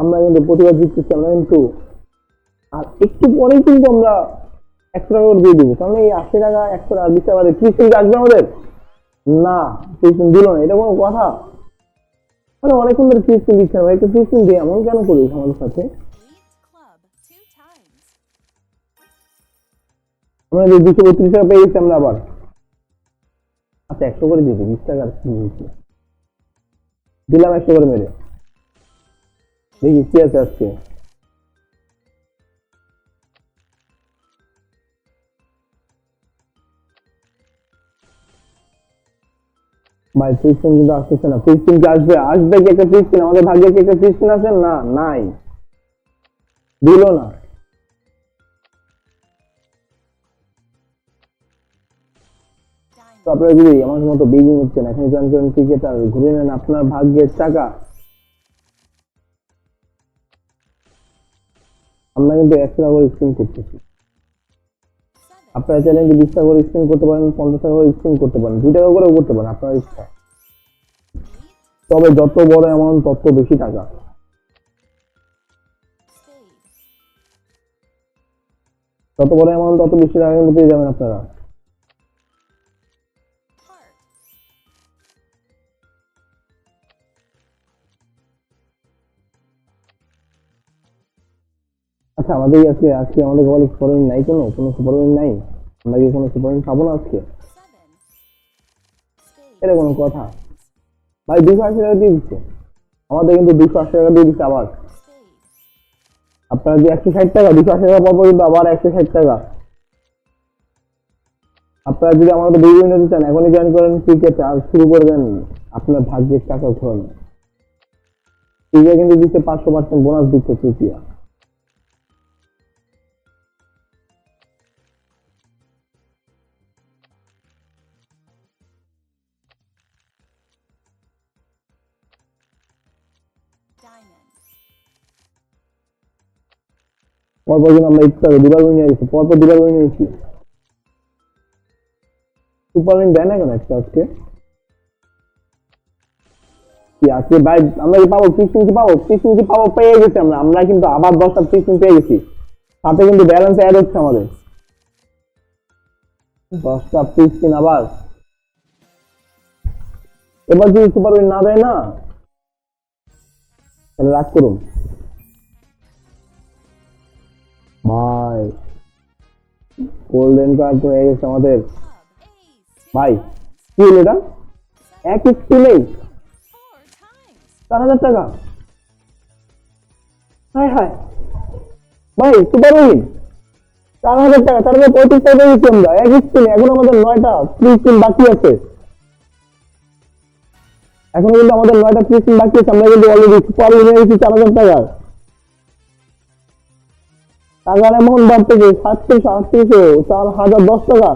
আমরা কিন্তু প্রতিবার জিততেছি, আমরা কিন্তু আর একটু পরেই কিন্তু আমরা একশো টাকা করে দিয়ে দিব। কারণ এই আশি টাকা একশো টাকা দিতে পারে ত্রিশ মিনিট আসবে আমাদের? না ত্রিশ দিল না, এটা কোনো কথা। মানে অনেকক্ষণ ধরে ত্রিশ মিনিট দিচ্ছে না একটু ত্রিশ মিনিট দিয়ে, এমন কেন করিস আমাদের সাথে. আমরা যে দুশো বত্রিশ টাকা পেয়ে গেছি আমরা আবার। আচ্ছা একশো করে দিয়ে দিবি বিশ টাকা দিলাম একশো করে মেরে। দেখি কি আছে আজকে। ভাই ফিফটিন কিন্তু আসতেছে না। ফিফটিন কি আসবে? আসবে কি একটা ফিফটিন আমাদের ভাগ্যে কি একটা ফিফটিন আছে? না নাই। দিল না। তো. আপনারা যদি আমার মতো বেগিং হচ্ছেন এখন জয়েন করেন ক্রিকেটার ঘুরে নেন আপনার ভাগ্যের টাকা আমরা কিন্তু একশো টাকা করে স্ক্রিন করতেছি। আপনারা চাইলে কিন্তু বিশ টাকা করে স্ক্রিন করতে পারেন, পঞ্চাশ টাকা করে স্ক্রিন করতে পারেন, দুই টাকা করেও করতে পারেন, আপনার ইচ্ছা। তবে যত বড় অ্যামাউন্ট তত বেশি টাকা। তত বড় অ্যামাউন্ট তত বেশি টাকা কিন্তু পেয়ে যাবেন আপনারা। আচ্ছা আমাদের আজকে আজকে আমাদের কপালে সুপারউইন নাই কোনো? কোনো সুপারউইন নাই? আমরা কি কোনো সুপারউইন পাবো না আজকে? এটা কোনো কথা। ভাই, দুশো আশি টাকা দিয়ে দিচ্ছে। আমাদের কিন্তু দুশো আশি টাকা দিয়ে দিচ্ছে আবার। আপনারা যে একশো ষাট টাকা, দুশো আশি টাকা পাবো কিন্তু আবার একশো ষাট টাকা। আপনারা যদি আমাদের ভিডিও নিতে চান, এখনই জয়েন করেন ক্রিকেটে আর শুরু করে দেন আপনার ভাগ্যের টাকা ঘোরানো ক্রিকেট কিন্তু দিচ্ছে পাঁচশো পার্সেন্ট বোনাস দিচ্ছে তৃতীয়। পরপর কিন্তু আমরা করে দুবার উইন হয়েছি পরপর দুবার উইন হয়েছি। সুপার উইন দেয় না কেন একটা আজকে? কি আজকে ভাই আমরা কি পাবো? ফিফটিন কি পাবো? ফিফটিন কি পাবো? পেয়ে গেছি আমরা। আমরা কিন্তু আবার দশটা ফিফটিন পেয়ে গেছি। সাথে কিন্তু ব্যালেন্স অ্যাড হচ্ছে আমাদের। দশটা ফিফটিন আবার। এবার যদি সুপার উইন না দেয় না, তাহলে রাগ করুন। গোল্ডেন কার্ড হয়ে গেছে আমাদের। ভাই, কি হলো এটা? এক times. চার হাজার টাকা। হায় হায়। ভাই সুপার উইন চার হাজার টাকা চার হাজার পঁয়ত্রিশ টাকা পেয়েছি আমরা। এক স্পিনে এখন আমাদের নয়টা ফ্রি স্পিন বাকি আছে। এখন কিন্তু আমাদের নয়টা ফ্রি স্পিন বাকি আছে, আমরা কিন্তু অলরেডি সুপার উইন হয়ে গেছি চার হাজার টাকার টাকার এমন বাড়তেছে সাতশো আটত্রিশে চার হাজার দশ টাকা।